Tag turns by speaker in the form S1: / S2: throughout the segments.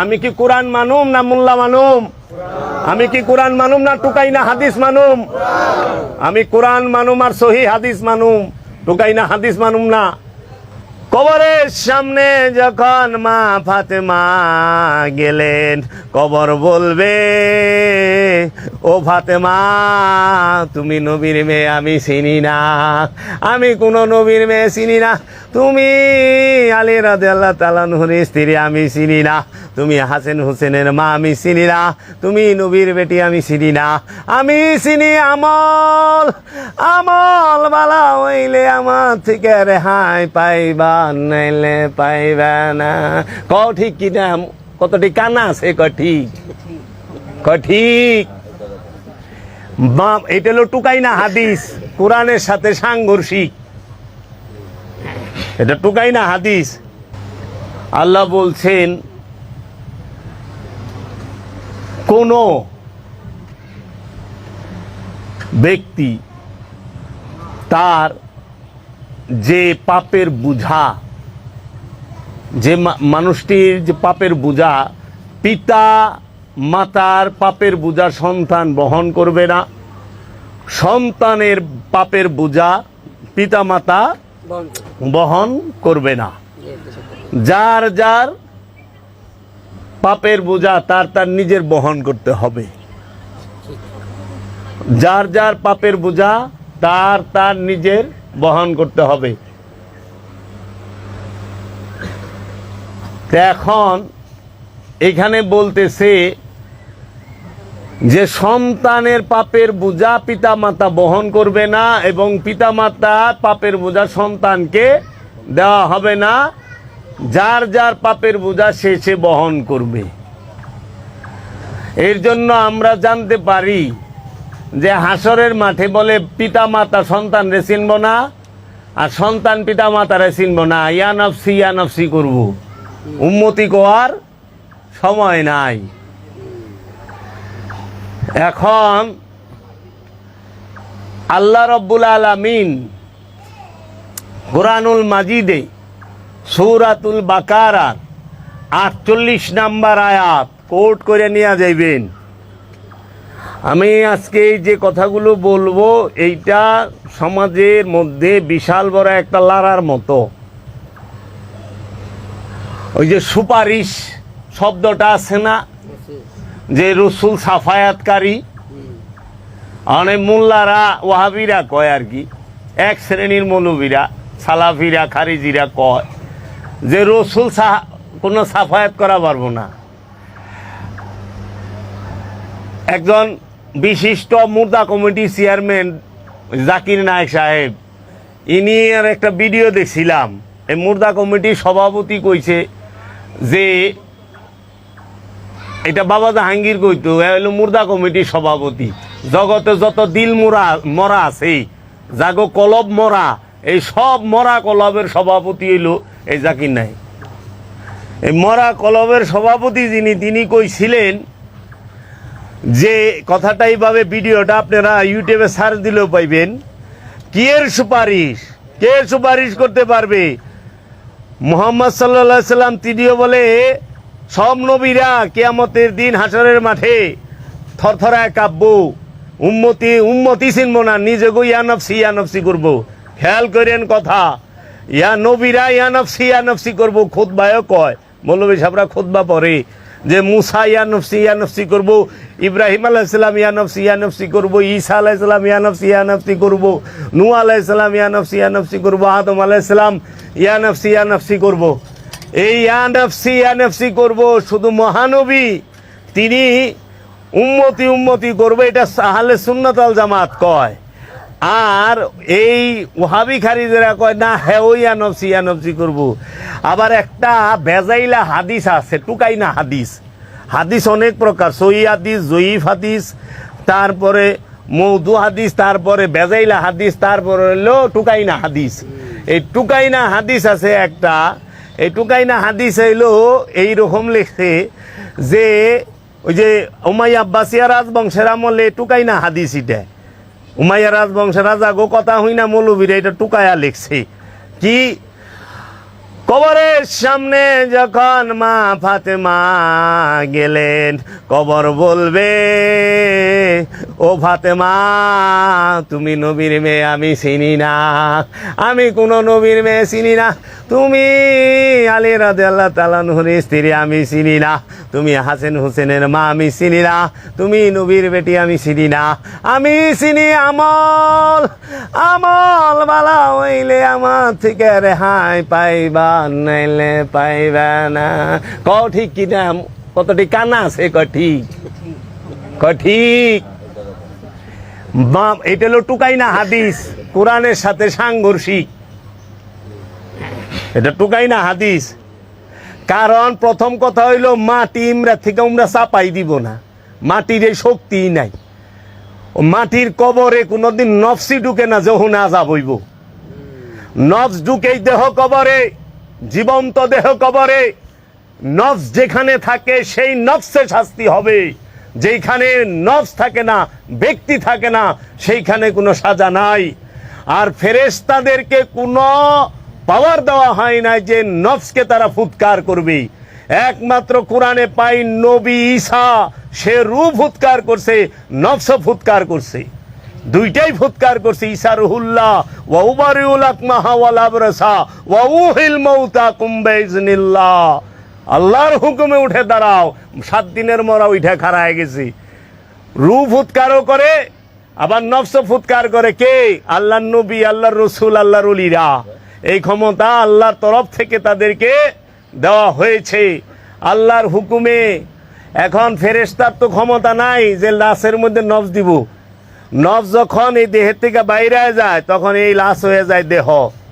S1: আমি কি কোরআন মানুম না মোল্লা মানুম? আমি কি কোরআন মানুম না টুকাই না হাদিস মানুম? আমি কোরআন মানুম আর সহি হাদিস মানুম, টুকাই না হাদিস মানুম না। কবরের সামনে যখন মা ফাতেমা গেলেন, কবর বলবে, ও ফাতেমা, তুমি নবীর মেয়ে, আমি চিনি না। আমি কোনো নবীর মেয়ে চিনি না। তুমি আলী রাদে আল্লাহ তালানহুর স্ত্রী, আমি চিনি না। তুমি হাসেন হোসেনের মা, আমি চিনি না। তুমি নবীর বেটি, আমি চিনি না। আমি চিনি আমল। আমল বালা হইলে আমার থেকে রেহাই পাইবা, নাইলে পাইবা না। ক ঠিক কি কিনা কতটি কানা আছে? ক ঠিক। ক ঠিক। বাপ এটা হলো টুকাই না হাদিস। কোরআনের সাথে সাংঘর্ষিক। এটা টুকাই না হাদিস। আল্লাহ বলছেন কোনো ব্যক্তি তার যে পাপের বুঝা যে মানুষটির যে পাপের বুঝা পিতা মাতার পাপের বুঝা সন্তান বহন করবে না। সন্তানের পাপের বুঝা পিতা মাতা বহন করবে না। যার যার পাপের বোঝা তার তার নিজের বহন করতে হবে। যার যার পাপের বোঝা তার তার নিজের বহন করতে হবে। এখন এখানে বলতেছে যে সন্তানের পাপের বোঝা পিতামাতা বহন করবে না এবং পিতামাতা পাপের বোঝা সন্তানকে দেওয়া হবে না। যার যার পাপের বোঝা সে সে বহন করবে। এর জন্য আমরা জানতে পারি যে হাসরের মাঠে বলে পিতা মাতা সন্তান রে চিনব না, আর সন্তান পিতা মাতারে চিনব না। ইয়া নফসি ইয়া নফসি করব। উন্মতি কোয়ার সময় নাই। এখন আল্লাহ রব্বুল আলামিন কোরআনুল মাজিদে সৌরাতুল বাকারার আটচল্লিশ নাম্বার আয়াত, কোট করে নিয়ে যাইবেন। আমি আজকে এই যে কথাগুলো বলব, এইটা সমাজের মধ্যে বিশাল বড় একটা লারার মতো। ওই যে সুপারিশ শব্দটা আছে না? যে রসুল সাফায়াতকারী, অনেক মোল্লারা, ওয়াহাবিরা কয় আর কি? এক শ্রেণির মৌলবীরা, সালাফিরা, খারিজিরা কয়। যে রসুল কোনো সাফায়াত করা পারব না। একজন বিশিষ্ট মুর্দা কমিটি চেয়ারম্যান জাকির নায়ক সাহেব, ইনি আর একটা ভিডিও দেখছিলাম। এই মুর্দা কমিটির সভাপতি কইছে যে, এটা বাবা জাহাঙ্গীর কইতো হলো মুর্দা কমিটির সভাপতি। জগতে যত দিল মোরা মরা আছে, জাগো কলব মরা এই সব মরা কলবের সভাপতি হইল এই জাকির নাই এই মরা কলবের সভাপতি যিনি, তিনি কইছিলেন যে কথাটা এইভাবে ভিডিওটা আপনারা ইউটিউবে সার্চ দিলেও পাইবেন কি এর সুপারিশ কে সুপারিশ করতে পারবে? মোহাম্মদ সাল্লা সাল্লাম তিনিও বলে, সব নবীরা কেয়ামতের দিন হাসরের মাঠে থরথরায় কাব্য উম্মতি উম্মতি চিনব না, নিজে গো ইয়ানফসি ইয়ানফসি করব। খেয়াল করেন কথা। ইয়া নবীরা ইয়ানফসি ইয়ানফসি করব খুদবায়ও কয়। মৌলবী সাহরা খুদবা পরে যে মুসা ইয়ানফসি ইয়ানফসি করব। ইব্রাহিম আলাইসালাম ইয়ানফসি ইয়ানফসি করব। ঈসা আলাইসালাম ইয়ানফসি ইয়ানফসি করব। নু আলাইসালাম ইয়ানফসি ইয়ানফসি করব। আদম আলাইসালাম ইয়ানফসি ইয়ানফসি করব। এই ইয়ানফসি ইয়ানফসি করব শুধু মহানবী। তিনি উম্মতি উম্মতি করবে, এটা সাহালে সুন্নতাল জামাত কয়। আর এই ওহাবি খারিজেরা কয়, না হ্যাঁ ওই ইয়ানফসি ইয়ানফসি করব। আবার একটা বেজাইলা হাদিস আছে টুকাই না হাদিস। হাদিস অনেক প্রকার সই হাদিস, জয়ীফ হাদিস, তারপরে মৌদু হাদিস, তারপরে বেজাইলা হাদিস, তারপরে হলো টুকাইনা হাদিস। এই টুকাইনা হাদিস আছে একটা, এই টুকাইনা হাদিস হইল এইরকম লিখছে যে ওই যে উমাইয়া আব্বাসিয়া রাজবংশের আমলে টুকাইনা হাদিস এটা। উমাইয়া রাজবংশের রাজা গো কথা হই না মৌলবীরা এটা টুকায়া লিখছি। কি কবরের সামনে যখন মা ফাতেমা গেলেন, কবর বলবে, ও ফাতেমা, তুমি নবীর মেয়ে, আমি চিনি না। আমি কোনো নবীর মেয়ে চিনি না। তুমি আলী রাজে আল্লাহ তালানহুর স্ত্রী, আমি চিনি না। তুমি হাসেন হোসেনের মা, আমি চিনি না। তুমি নবীর বেটি, আমি চিনি না। আমি চিনি আমল। আমল বালা হইলে আমার থেকে রেহাই পাইবা। নাইলে পাইবা না। ক ঠিক কিনা কতটি কানা আছে? ক ঠিক। ক ঠিক। এটা হলো টুকাই না হাদিস। কোরআনের সাথে সাংঘর্ষিক। এটা টুকাই না হাদিস। কারণ প্রথম কথা হইল, মাটি ইমরা থেকে আমরা চাপাই দিব না। মাটির এই শক্তি নাই। মাটির কবরে কোনোদিন নফসি ঢুকে না যখন আজাব হইব। নফস ঢুকেই দেহ কবরে। জীবন্ত দেহ কবরে। নফস যেখানে থাকে, সেই নফসে শাস্তি হবে। যেখানে নফস থাকে না, ব্যক্তি থাকে না, সেইখানে কোনো সাজা নাই। আর ফেরেশতাদেরকে কোনো পাওয়ার দেওয়া হয় না যে নফসকে তারা ফুৎকার করবে। একমাত্র কোরআনে পাই নবী ঈসা, সে রু ফুৎকার করছে নফস ফুৎকার করছে। দুইটাই ফুৎকার করছে, ঈসা রুহুল্লাহ, ওয়া উবারিউল আকমাহা ওয়াল আবরাসা, ওয়া উহিল মাউতা কুম্বাইজনিল্লাহ আল্লাহর হুকুমে উঠে দাঁড়াও, সাত দিনের মরা উঠে খাড়া হয়ে গেছি। রু ফুৎকারও করে, আবার নফস ফুৎকার করে কে? আল্লাহ নবী, আল্লাহর রসুল, আল্লাহর উলিরা এই ক্ষমতা আল্লাহর তরফ থেকে তাদেরকে দেওয়া হয়েছে। আল্লাহর হুকুমে এখন ফেরেস্তার তো ক্ষমতা নাই যে লাশের মধ্যে নফস দিব। নফস যখন এই দেহের থেকে বাইরে যায়, তখন এই লাশ হয়ে যায় দেহ।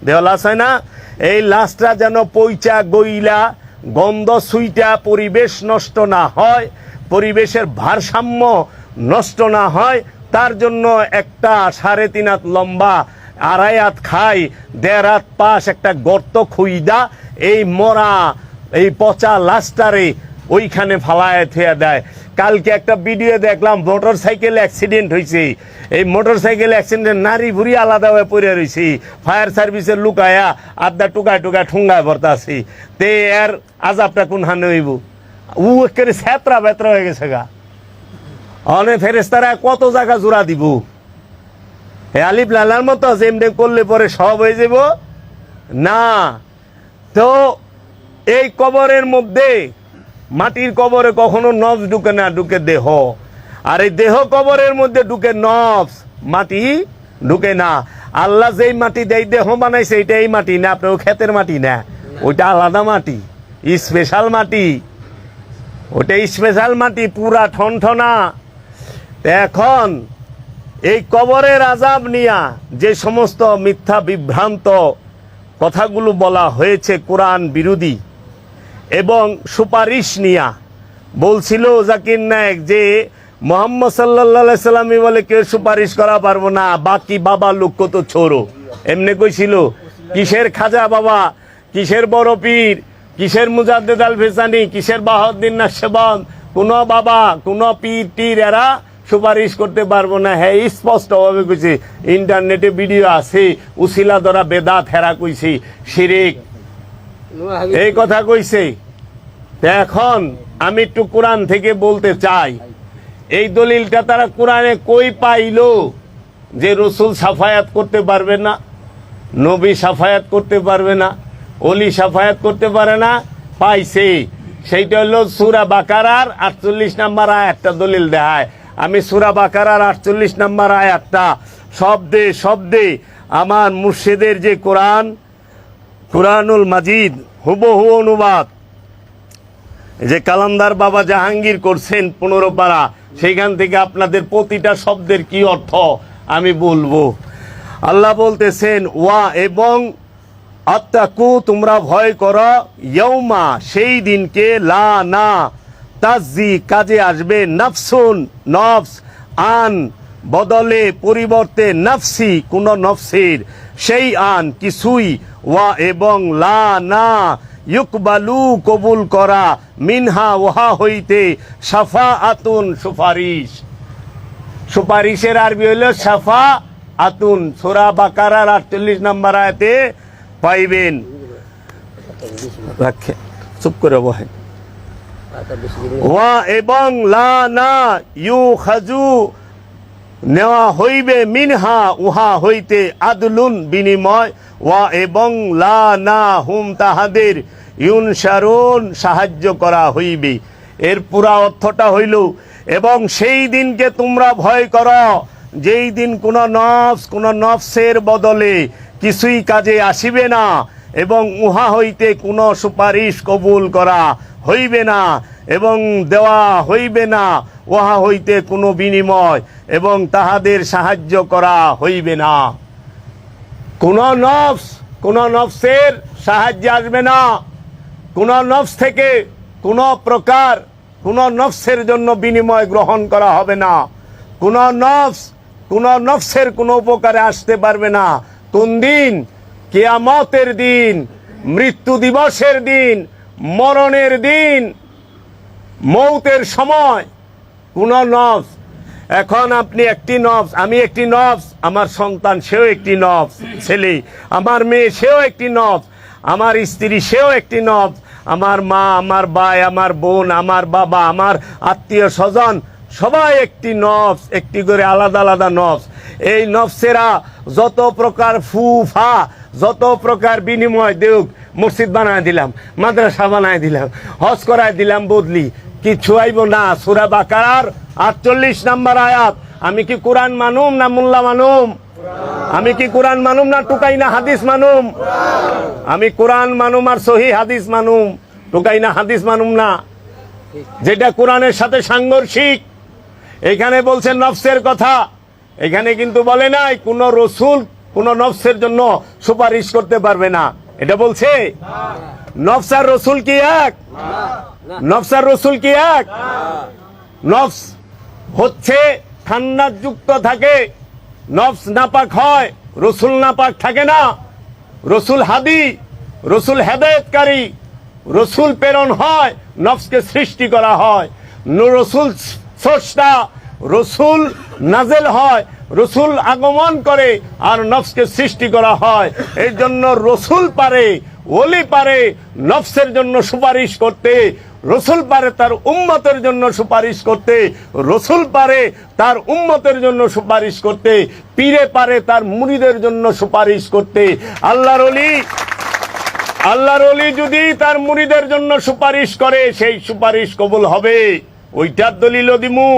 S1: দেহ লাশ হয় না? এই লাশটা যেন পইচা, গইলা, গন্ধ সুইটা পরিবেশ নষ্ট না হয়, পরিবেশের ভারসাম্য নষ্ট না হয়, তার জন্য একটা সাড়ে তিন হাত লম্বা, আড়াই হাত খাই, দেড় হাত পাশ একটা গর্ত খুইদা, এই মরা, এই পচা লাশটারে ওইখানে ফালায় থুয়া দেয়। কালকে একটা ভিডিও দেখলাম, মোটর সাইকেল অ্যাক্সিডেন্ট হয়েছে এই মোটর সাইকেল অ্যাক্সিডেন্ট নারী ভুরি আলাদা হয়ে পড়ে রয়েছি ফায়ার সার্ভিসের লুকায়া আড্ডা টুকায় টুকায় ঠুঙ্গায় ভরতা আছি তে এর আজাবটা কোন হানে হইব? উ একেবারে স্যাতরা বেতরা হয়ে গেছে গা। অনেক ফেরেস্তারা কত জায়গা জোড়া দিব? হে আলিফ লালার মতো এমনি করলে পরে সব হয়ে যাব? না। তো এই কবরের মধ্যে মাটির কবরে কখনো নবস ঢুকে না, ঢুকে দেহ। আর এই দেহ কবরের মধ্যে ঢুকে নবস মাটি ঢুকে না। আল্লাহ যেই মাটি দেয় দেহ বানাইছে এটা এই মাটি না, আপনার ক্ষেতের মাটি না। ওইটা আলাদা মাটি স্পেশাল মাটি। ওটা স্পেশাল মাটি, পুরা ঠনঠনা। এখন এই কবরের আজাব নিয়া যে সমস্ত মিথ্যা বিভ্রান্ত কথাগুলো বলা হয়েছে কোরআন বিরোধী এবং সুপারিশ নিয়া বলছিল জাকির নায়ক যে মোহাম্মদ সাল্লা সাল্লামই বলে কেউ সুপারিশ করা পারব না, বাকি বাবা লোক তো ছোড়ো? এমনি কইছিল, কিসের খাজা বাবা? কিসের বড় পীর? কিসের মুজাদ্দেদ আল ফেসানি কিসের না নাসেবন? কোন বাবা, কোন পীর টির এরা সুপারিশ করতে পারব না। হ্যাঁ স্পষ্টভাবে কইছে, ইন্টারনেটে ভিডিও আছে, উসিলা দ্বারা বেদাত হেরা কইছি, শিরিক। এই কথা কইছে। এখন আমি একটু কোরআন থেকে বলতে চাই। এই দলিলটা তারা কোরআনে কই পাইলো যে রসুল সাফায়াত করতে পারবে না, নবী সাফায়াত করতে পারবে না অলি সাফায়াত করতে পারে না, পাইছে। সেইটা হলো সুরা বাকারার আটচল্লিশ নাম্বার আয়াতটা দলিল দেয় আমি সুরা বাকারার আটচল্লিশ নাম্বার আয়াতটা শব্দে শব্দে আমার মুর্শিদের যে কোরআন, কোরআনুল মাজিদ হুবহু অনুবাদ যে কালান্দার বাবা জাহাঙ্গীর করছেন পনেরো পারা, সেইখান থেকে আপনাদের প্রতিটা শব্দের কি অর্থ আমি বলব। আল্লাহ বলতেছেন, ওয়া এবং আত্মাকু, তোমরা ভয় করো ইয়ৌমা সেই দিনকে লা না তাজি কাজে আসবে নফসুন, নফস, আন, বদলে পরিবর্তে নফসি, কোন নফসের, সেই আন কিছুই, ওয়া এবং লা না ইউকবালু কবুল করা মিনহা ওহা হইতে সাফা আতুন সুপারিশ। সুপারিশের আরবি হইল সাফা আতুন সোরা বাকারার আটচল্লিশ নাম্বার আয়তে পাইবেন। রাখে চুপ করে বহেন ওয়া এবং লা না ইউ খাজু নেওয়া হইবে মিনহা, উহা হইতে আদলুন বিনিময়। ওয়া এবং লা না হুম তাহাদের ইউনসারুন সাহায্য করা হইবে। এর পুরা অর্থটা হইল, এবং সেই দিনকে তোমরা ভয় কর, যেই দিন কোন নফস, কোন নফসের বদলে কিছুই কাজে আসিবে না, এবং উহা হইতে কোনো সুপারিশ কবুল করা হইবে না, এবং দেওয়া হইবে না। উহা হইতে কোনো বিনিময় এবং তাহাদের সাহায্য করা হইবে না। কোন নফস, কোন নফসের সাহায্যে আসবে না। কোন নফস থেকে কোন প্রকার কোন নফসের জন্য বিনিময় গ্রহণ করা হবে না। কোন নফস, কোন নফসের কোনো উপকারে আসতে পারবে না। কোন দিন? কেয়ামতের দিন, মৃত্যু দিবসের দিন, মরণের দিন, মৌতের সময় কোন নফস এখন আপনি একটি নফস আমি একটি নফস আমার সন্তান সেও একটি নফস ছেলে। আমার মেয়ে সেও একটি নফস আমার স্ত্রী সেও একটি নফস আমার মা, আমার ভাই, আমার বোন, আমার বাবা, আমার আত্মীয় স্বজন, সবাই একটি নফস একটি করে আলাদা আলাদা নফস এই নফসেরা যত প্রকার ফু ফা যত প্রকার বিনিময় দেউক, মসজিদ বানায় দিলাম, মাদ্রাসা বানায় দিলাম, হজ করায় দিলাম বদলি। কিছু আইব না। সুরা বাকার আটচল্লিশ নাম্বার আয়াত। আমি কি কোরআন মানুম না মোল্লা মানুম? আমি কি কোরআন মানুম না টুকাই না হাদিস মানুম? আমি কোরআন মানুম আর সহি হাদিস মানুম। টুকাই না হাদিস মানুম না। যেটা কোরআনের সাথে সাংঘর্ষিক। এখানে বলছে নফসের কথা। এখানে কিন্তু বলে নাই কোন রসুল কোন নফসের জন্য সুপারিশ করতে পারবে না। এটা বলছে? নফসার রসুল কি এক? নফসার রসুল কি এক? নফস হচ্ছে ঠান্ডা যুক্ত থাকে নফস নাপাক হয় রসুল নাপাক থাকে না। রসুল হাদি রসুল হেদায়তকারী রসুল প্রেরণ হয় নফসকে সৃষ্টি করা হয়। রসুল স্রষ্টা রসুল নাজেল হয় রসুল আগমন করে আর নফসকে সৃষ্টি করা হয়। এই জন্য রসুল পারে ওলি পারে নফসের জন্য সুপারিশ করতে রসুল পারে তার উম্মতের জন্য সুপারিশ করতে, রসুল পারে তার উম্মতের জন্য সুপারিশ করতে, পীরে পারে তার মুড়িদের জন্য সুপারিশ করতে। আল্লাহর অলি আল্লাহর অলি যদি তার মুড়িদের জন্য সুপারিশ করে, সেই সুপারিশ কবুল হবে। ওইটার দলিল দিমু।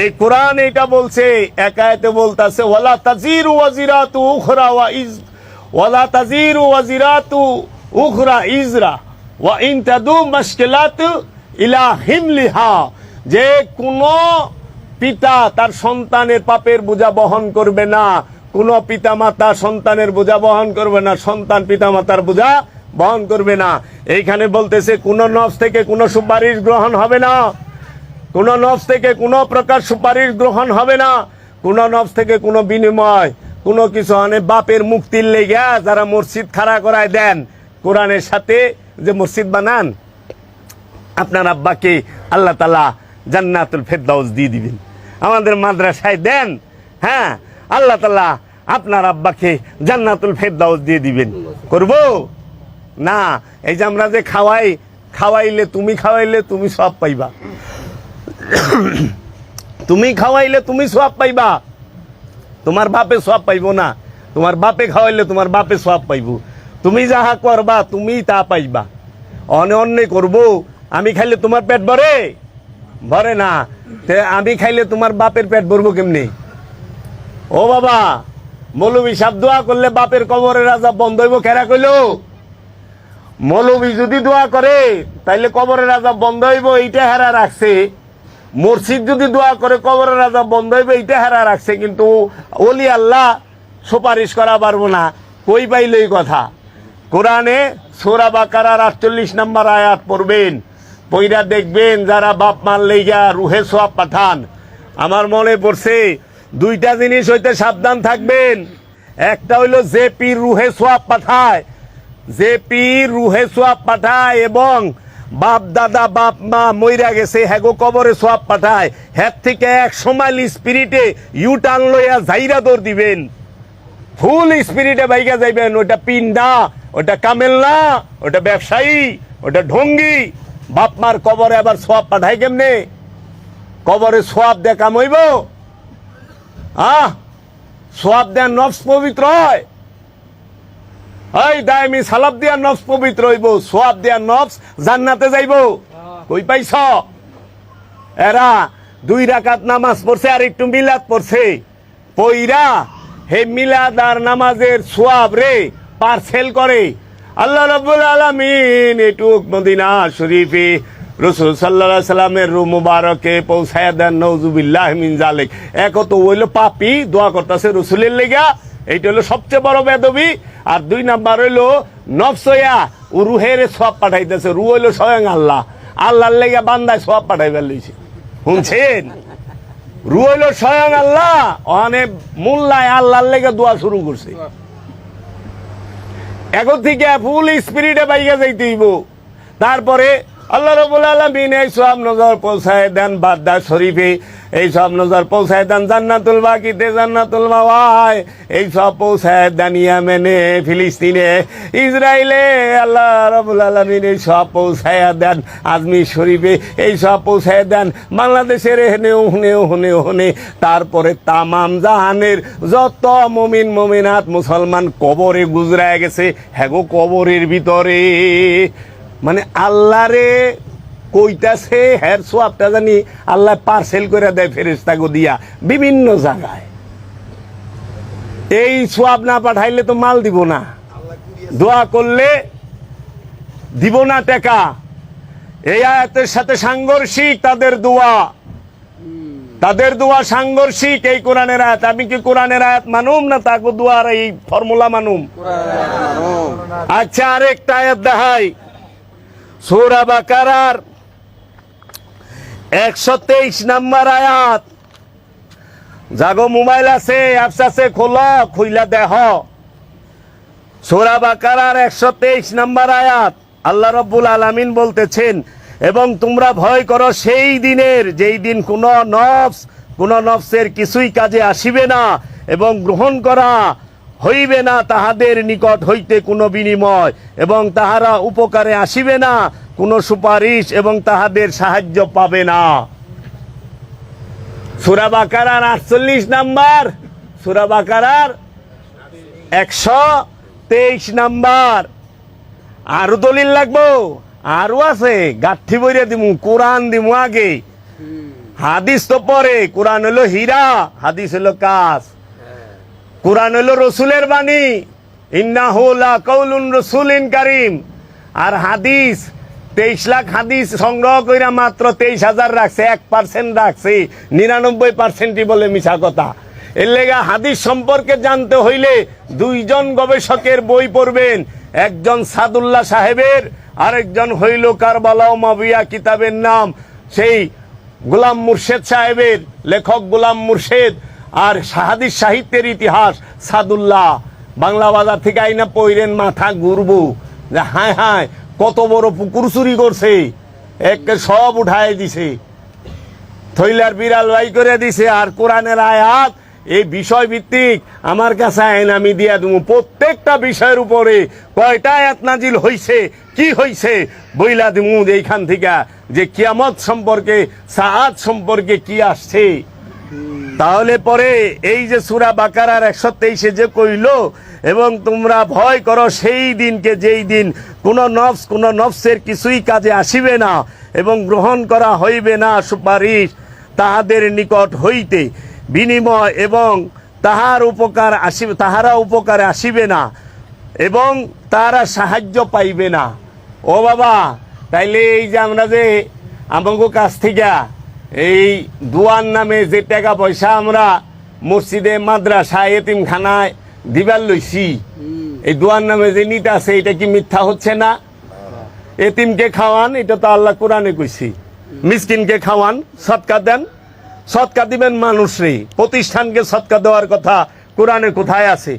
S1: এই কোরআন এটা বলছে একায়তে বলতাছে, ওয়ালা তাজির ওয়াজিরাতু উখরা ওয়া ইজ ওয়ালা তাজির ওয়াজিরাতু উখরা ইজরা ওয়া যে কোন পিতা তার সন্তানের পাপের বোঝা বহন করবে না। কোন পিতামাতা সন্তানের বোঝা বহন করবে না, সন্তান পিতামাতার বোঝা বহন করবে না। এইখানে বলতেছে, কোন নফস থেকে কোনো সুপারিশ গ্রহণ হবে না। কোন নফস থেকে কোনো প্রকার সুপারিশ গ্রহণ হবে না। কোন নফস থেকে কোনো বিনিময়, কোনো কিছু মানে বাপের মুক্তির লেগে যারা মসজিদ খাড়া করায় দেন। কোরআনের সাথে যে মসজিদ বানান, আপনার আব্বাকে আল্লাহ তালা জান্নাতুল ফেরদাউস দিয়ে দিবেন। আমাদের মাদ্রাসায় দেন হ্যাঁ আল্লাহ তালা আপনার আব্বাকে জান্নাতুল ফেরদাউস দিয়ে দিবেন। করব? না, এই যে আমরা যে খাওয়াই, খাওয়াইলে তুমি খাওয়াইলে তুমি সব পাইবা। তুমি খাওয়াইলে তুমি সব পাইবা। তোমার বাপে সব পাইব না। তোমার বাপে খাওয়াইলে তোমার বাপে সব পাইব। তুমি যাহা করবা তুমি তা পাইবা। অনে অন্য করব, আমি খাইলে তোমার পেট ভরে? ভরে না। তে আমি খাইলে তোমার বাপের পেট ভরবো কেমনি? ও বাবা মৌলবী সাপ দোয়া করলে বাপের কবরের রাজা বন্ধ হইব, কেরা কইল? মৌলবী যদি দোয়া করে, তাইলে কবরের রাজা বন্ধ হইব, এইটা হেরা রাখছে। মসজিদ যদি দোয়া করে কবরের রাজা বন্ধ হইবে, এইটা হেরা রাখছে, কিন্তু ওলি আল্লাহ সুপারিশ করা পারব না। কই পাইল কথা? কোরআনে সোরা বাকারার আটচল্লিশ নম্বর আয়াত পড়বেন। পইরা দেখবেন যারা বাপ মার লেগা রুহে সোয়াব পাঠান। আমার মনে পড়ছে, দুইটা জিনিস হইতে সাবধান থাকবেন। একটা হইল যে পীর রুহে সোয়াব পাঠায়। যে পীর রুহে সোয়াব পাঠায় এবং বাপ দাদা, বাপ মা মইরা গেছে, হ্যাগো কবরে সোয়াব পাঠায়। হ্যার থেকে এক সময় স্পিরিটে ইউ টার্ন লইয়া জাইরা দৌড় দিবেন। ফুল স্পিরিটে বাইকা যাইবেন, ওইটা পিন্ডা ওটা কামেল না ওটা ব্যবসায়ী, ওটা ঢঙ্গি। বাপ মার কবরে আবার সোয়াব পাঠায় কেমনে? কবরে সোয়াব দিয়ে কামইব আহ, সোয়াব দেন নফস পবিত্র হয়। এই দায়মি সালাব দিয়া নফস পবিত্র হইব, সোয়াব দিয়া নফস জান্নাতে যাইব। কই পাইছ? এরা দুই রাকাত নামাজ পড়ছে আর একটু মিলাদ পড়ছে। পইরা হে মিলাদ আর নামাজের সোয়াব রে পার্সেল করে। আল্লাহ রাব্বুল আলামিন এটুক মদিনা শরীফে রসুল সাল্লাহ সাল্লামের রু মুবারকে পৌঁছায় দেন নৌজুবিল্লাহ মিন জালেক এক তো হইল পাপি, দোয়া করতেছে রসুলের লেগা। এইটা হলো সবচেয়ে বড় বেদবি। আর দুই নাম্বার হইল নফসয়া ও রুহের সব পাঠাইতেছে। রু হইল স্বয়ং আল্লাহ। আল্লাহর লেগে বান্দায় সব পাঠাইবার লইছে শুনছেন? রু হইল স্বয়ং আল্লাহ। অনেক মোল্লায় আল্লাহর লেগে দোয়া শুরু করছে। এখন থেকে ফুল স্পিরিটে বাইকে যাইতে হইব। তারপরে আল্লাহ রবুল আলমিন এই সব নজর পৌঁছায় দেন বাদ্দা শরীফে। এই সব নজর পৌঁছায় দেন জান্নাতুল বাকিতে জান্নাতুল মাওয়ায়। এই সব পৌঁছায় দেন ইয়ামেনে, ফিলিস্তিনে। ইসরায়েলে আল্লাহ রবুল আলমিন এই সব পৌঁছায় দেন আজমি শরীফে। এই সব পৌঁছায় দেন বাংলাদেশের হেনেও হুনেও হুনে হুনে তারপরে তামাম জাহানের যত মমিন, মমিনাত মুসলমান কবরে গুজরায় গেছে। হ্যাগো কবরের ভিতরে। মানে আল্লাহরে কইতাছে হ্যার সোয়াবটা জানি আল্লাহ পার্সেল করে দেয় ফেরেস্তাগো দিয়া বিভিন্ন জায়গায়। এই সোয়াব না পাঠাইলে তো মাল দিব না। দোয়া করলে দিব না টাকা। এই আয়াতের সাথে সাংঘর্ষিক তাদের দোয়া। তাদের দোয়া সাংঘর্ষিক এই কোরআনের আয়াত। আমি কি কোরআনের আয়াত মানুম না তাকে দোয়ার এই ফর্মুলা মানুম। আচ্ছা আরেকটা আয়াত দেখাই। সৌরা একশো তেইশ নাম্বার আয়াত। জাগো মোবাইল আছে, অ্যাপস আছে, খোলা, খুইলা দেহ। সোরা একশো তেইশ নাম্বার আয়াত। আল্লাহ রব্বুল আলামিন বলতেছেন, এবং তোমরা ভয় করো, সেই দিনের যেই দিন কোন নফস, কোন নফসের কিছুই কাজে আসিবে না এবং গ্রহণ করা হইবে না তাহাদের নিকট হইতে কোনো বিনিময়, এবং তাহারা উপকারে আসিবে না, কোনো সুপারিশ এবং তাহাদের সাহায্য পাবে না। সুরা বাকারার আটচল্লিশ নাম্বার, সুরা বাকারার একশো তেইশ নাম্বার। আরও দলিল লাগবো? আরও আছে গাঠি বইরে দিমু, কোরআন দিমু আগে। হাদিস তো পরে, কোরআন হলো হীরা, হাদিস হলো কাজ। কোরআন হলো রসুলের বাণী। ইন্নাহু লা কৌলুন রসুলিন কারিম। আর হাদিস, তেইশ লাখ হাদিস সংগ্রহ কইরা মাত্র তেইশ হাজার রাখছে, এক পার্সেন্ট রাখছে, নিরানব্বই পার্সেন্টই বলে মিছা কথা। এর লেগা হাদিস সম্পর্কে জানতে হইলে দুইজন গবেষকের বই পড়বেন, একজন সাদুল্লাহ সাহেবের, আরেকজন হইল কারবালা ও মাবিয়া কিতাবের নাম। সেই গোলাম মুর্শেদ সাহেবের লেখক গোলাম মুর্শেদ আর হাদিস সাহিত্যের ইতিহাস, সাদুল্লাহ। বাংলা বাজার থেকে আইনা পইরেন মাথা ঘুরবো। যে হায় হায়, কত বড় পুকুর চুরি করছে। একে সব উঠায় দিছে। থইলার বিড়াল বাই করে দিছে। আর কোরআনের আয়াত, এই বিষয় ভিত্তিক আমার কাছে আইন আমি দিয়া দেবো প্রত্যেকটা বিষয়ের উপরে কয়টা আয়াত নাজিল হইছে, কি হইছে, বইলা দিমু এইখান থেকে যে কিয়ামত সম্পর্কে সাহাদ সম্পর্কে কি আসছে। তাহলে পরে এই যে সুরা বাকারার একশো তেইশে যে কইল, এবং তোমরা ভয় করো সেই দিনকে যেই দিন কোন নফস, কোন নফসের কিছুই কাজে আসিবে না এবং গ্রহণ করা হইবে না সুপারিশ তাহাদের নিকট হইতে। বিনিময় এবং তাহার উপকার আসিবে, তাহারা উপকারে আসিবে না এবং তারা সাহায্য পাইবে না। ও বাবা, তাইলে এই যে আমরা যে আমাকে কাছ থেকে এই দুয়ার নামে যে টাকা পয়সা আমরা মসজিদে মাদ্রাসা এতিমখানায় দিবার লইছি, এই দুয়ার নামে যে নিতে আছে, এটা কি মিথ্যা হচ্ছে না? এতিমকে খাওয়ান, এটা তো আল্লাহ কোরআনে কইছি। মিসকিনকে খাওয়ান, সৎকা দেন। সৎকা দিবেন মানুষরে প্রতিষ্ঠানকে সৎকা দেওয়ার কথা কোরআনে কোথায় আছে?